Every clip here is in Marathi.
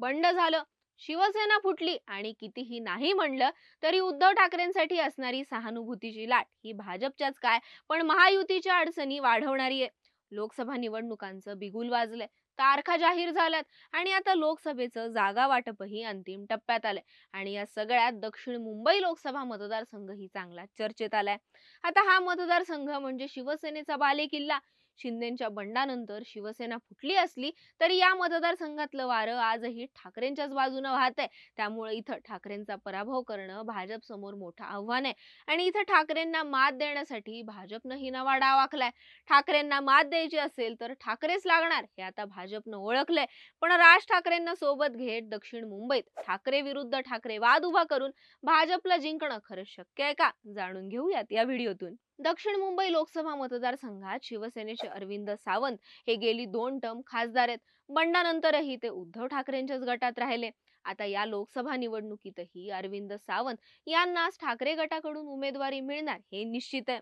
बंड झालं. शिवसेना फुटली आणि कितीही नाही म्हणलं तरी उद्धव ठाकरेंसाठी असणारी सहानुभूतीची लाट ही भाजपच्याच काय पण महायुतीच्या अडचणी वाढवणारी आहे. लोकसभा निवडणुकांचं बिगुल वाजलंय. तारखा जाहीर झाल्यात आणि आता लोकसभेचं जागा वाटपही अंतिम टप्प्यात आलंय. आणि या सगळ्यात दक्षिण मुंबई लोकसभा मतदारसंघ ही चांगला चर्चेत आलाय. आता हा मतदारसंघ म्हणजे शिवसेनेचा बालेकिल्ला. शिंदेच्या बंडानंतर शिवसेना फुटली असली तरी या मतदारसंघातलं वारं आजही ठाकरेंच्याच बाजूनं वाहत आहे त्यामुळे इथं ठाकरेंचा पराभव करणं भाजप समोर मोठं आव्हान आहे. आणि इथं ठाकरेंना मात देण्यासाठी भाजपनं ही नवा डाव आखलाय. ठाकरेंना मात द्यायची असेल तर ठाकरेच लागणार हे आता भाजपनं ओळखलंय. पण राज ठाकरेंना सोबत घेत दक्षिण मुंबईत ठाकरे विरुद्ध ठाकरे वाद उभा करून भाजपला जिंकणं खरंच शक्य आहे का? जाणून घेऊयात या व्हिडिओतून. दक्षिण मुंबई लोकसभा मतदारसंघात शिवसेनेचे अरविंद सावंत हे गेली दोन टर्म खासदार आहेत. बंडानंतरही ते उद्धव ठाकरेंच्याच गटात राहिले. आता या लोकसभा निवडणुकीतही अरविंद सावंत यांनाच ठाकरे गटाकडून उमेदवारी मिळणार हे निश्चित आहे.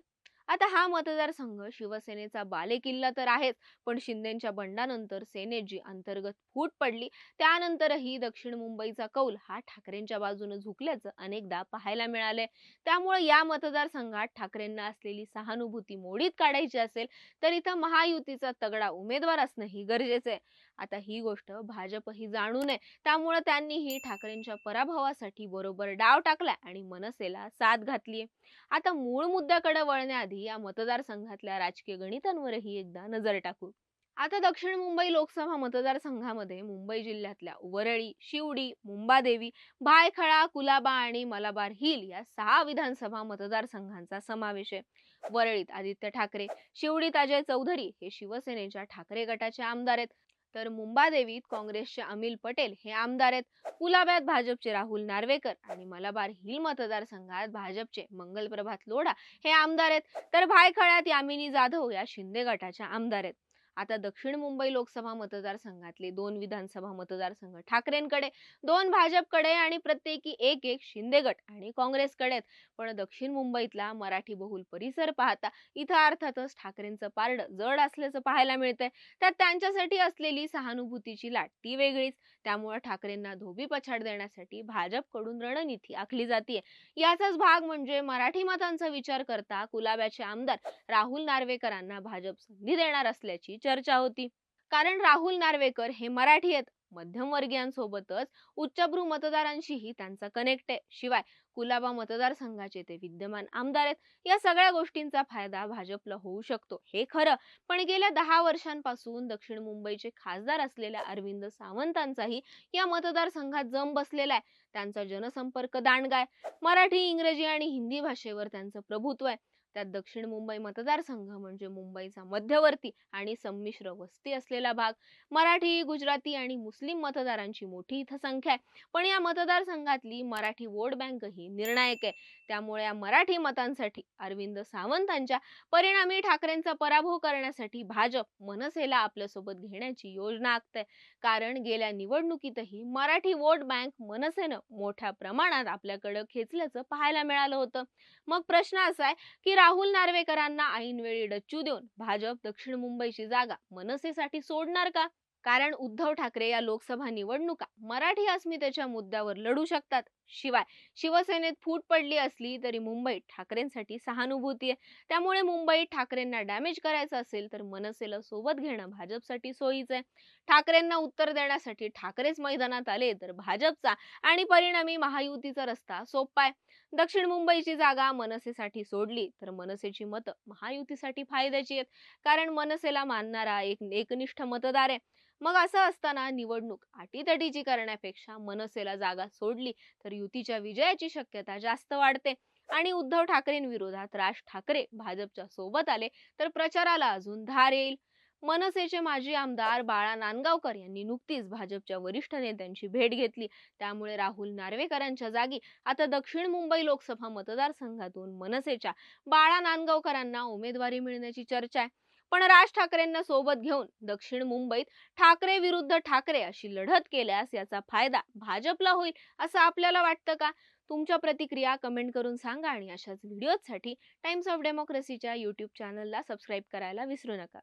आता हा मतदारसंघ शिवसेनेचा बालेकिल्ला तर आहेच पण शिंदेच्या बंडानंतर सेनेत जी अंतर्गत फूट पडली त्यानंतरही दक्षिण मुंबईचा कौल हा ठाकरेंच्या बाजूने झुकल्याचं अनेकदा पाहायला मिळालंय. त्यामुळे या मतदारसंघात ठाकरेंना असलेली सहानुभूती मोडीत काढायची असेल तर इथं महायुतीचा तगडा उमेदवार असणंही गरजेचं आहे आता ही गोष्ट भाजपही जाणू नये त्यामुळे त्यांनीही ठाकरेंच्या पराभवासाठी बरोबर डाव टाकला आणि मनसेला साथ घातली आता मूळ मुद्द्याकडे वळण्याआधी या मतदारसंघातल्या राजकीय गणितांवरही एकदा नजर टाकू. आता दक्षिण मुंबई लोकसभा मतदारसंघामध्ये मुंबई जिल्ह्यातल्या वरळी शिवडी मुंबादेवी भायखळा कुलाबा आणि मलाबार हिल या सहा विधानसभा मतदारसंघांचा समावेश आहे. वरळीत आदित्य ठाकरे शिवडीत अजय चौधरी हे शिवसेनेच्या ठाकरे गटाचे आमदार आहेत. तर मुंबादेवीत काँग्रेसचे अमिल पटेल हे आमदार आहेत. कुलाब्यात भाजपचे राहुल नार्वेकर आणि मलाबार हिल मतदारसंघात भाजपचे मंगल प्रभात लोढा हे आमदार आहेत. तर भायखळ्यात यामिनी जाधव या शिंदे गटाच्या आमदार आहेत. आता दक्षिण मुंबई लोकसभा मतदारसंघातले दोन विधानसभा मतदारसंघ ठाकरेंकडे दोन भाजपकडे आणि प्रत्येकी एक एक शिंदे गट आणि काँग्रेसकडे पण दक्षिण मुंबईतला मराठी बहुल परिसर पाहता इथं अर्थातच ठाकरेंचं पारड जड असल्याचं पाहायला मिळतंय. त्यात त्यांच्यासाठी असलेली सहानुभूतीची लाट ती वेगळीच. त्यामुळे ठाकरेंना धोबी पछाड देण्यासाठी भाजपकडून रणनीती आखली जाते याचाच भाग म्हणजे मराठी मतांचा विचार करता कुलाब्याचे आमदार राहुल नार्वेकरांना भाजप संधी देणार असल्याची चर्चा होती. कारण राहुल नार्वेकर हे मराठी आहेत. मध्यमवर्गीयांसोबतच उच्चभ्रू मतदारांशीही त्यांचा कनेक्ट आहे. शिवाय कुलाबा मतदारसंघाचे ते विद्यमान आमदार आहेत. या सगळ्या गोष्टींचा फायदा भाजपला होऊ शकतो. हे खरं. पण गेल्या दहा वर्षांपासून दक्षिण मुंबईचे खासदार असलेल्या अरविंद सावंतांचाही या मतदारसंघात जम बसलेला आहे. त्यांचा जनसंपर्क दांडगा आहे. मराठी इंग्रजी आणि हिंदी भाषेवर त्यांचं प्रभुत्व आहे. त्यात दक्षिण मुंबई मतदारसंघ म्हणजे मुंबईचा मध्यवर्ती आणि संमिश्र वस्ती असलेला भाग. मराठी गुजराती आणि मुस्लिम मतदारांची मोठी इथं संख्या आहे. पण या मतदारसंघातली मराठी वोट बँक ही निर्णायक आहे. त्यामुळे या मराठी मतांसाठी अरविंद सावंतांच्या परिणामी ठाकरेंचा पराभव करण्यासाठी भाजप मनसेला आपल्यासोबत घेण्याची योजना आखते कारण गेल्या निवडणुकीतही मराठी वोट बँक मनसेनं मोठ्या प्रमाणात आपल्याकडे खेचल्याचं पाहायला मिळालं होतं. मग प्रश्न असा आहे की राहुल नार्वेकरांना ऐनवेळी डच्चू देऊन भाजप दक्षिण मुंबईची जागा मनसेसाठी सोडणार का? कारण उद्धव ठाकरे या लोकसभा निवडणुका मराठी अस्मितेच्या मुद्द्यावर लढू शकतात. शिवाय. शिवसेनेत फूट पडली असली तरी मुंबईत ठाकरेंसाठी सहानुभूती आहे. त्यामुळे मुंबईत ठाकरेंना डॅमेज करायचं असेल तर मनसेला सोबत घेणं भाजपसाठी सोयीचं आहे. ठाकरेंना उत्तर देण्यासाठी ठाकरेच मैदानात आले तर भाजपचा आणि परिणामी महायुतीचा रस्ता सोपा आहे. दक्षिण मुंबईची जागा मनसेसाठी सोडली तर मनसेची मतं महायुतीसाठी फायद्याची आहेत. कारण मनसेला मानणारा एक एकनिष्ठ मतदार आहे. मग असं असताना निवडणूक अटीतटीची करण्यापेक्षा मनसेला जागा सोडली तर युतीच्या विजयाची शक्यता जास्त वाढते आणि उद्धव ठाकरेंविरोधात राज ठाकरे भाजपच्या सोबत आले तर प्रचाराला अजून धार येईल. मनसेचे माजी आमदार बाळा नांदगावकर यांनी नुकतीच भाजपच्या वरिष्ठ नेत्यांची भेट घेतली. त्यामुळे राहुल नार्वेकरांच्या जागी आता दक्षिण मुंबई लोकसभा मतदारसंघातून मनसेच्या बाळा नांदगावकरांना उमेदवारी मिळण्याची चर्चा आहे. पण राज ठाकरेंना सोबत घेऊन दक्षिण मुंबईत ठाकरे विरुद्ध ठाकरे अशी लढत केल्यास याचा फायदा भाजपला होईल असं आपल्याला वाटतं का? तुमच्या प्रतिक्रिया कमेंट करून सांगा आणि अशाच व्हिडिओसाठी टाइम्स ऑफ डेमोक्रेसीच्या युट्यूब चॅनलला सबस्क्राईब करायला विसरू नका.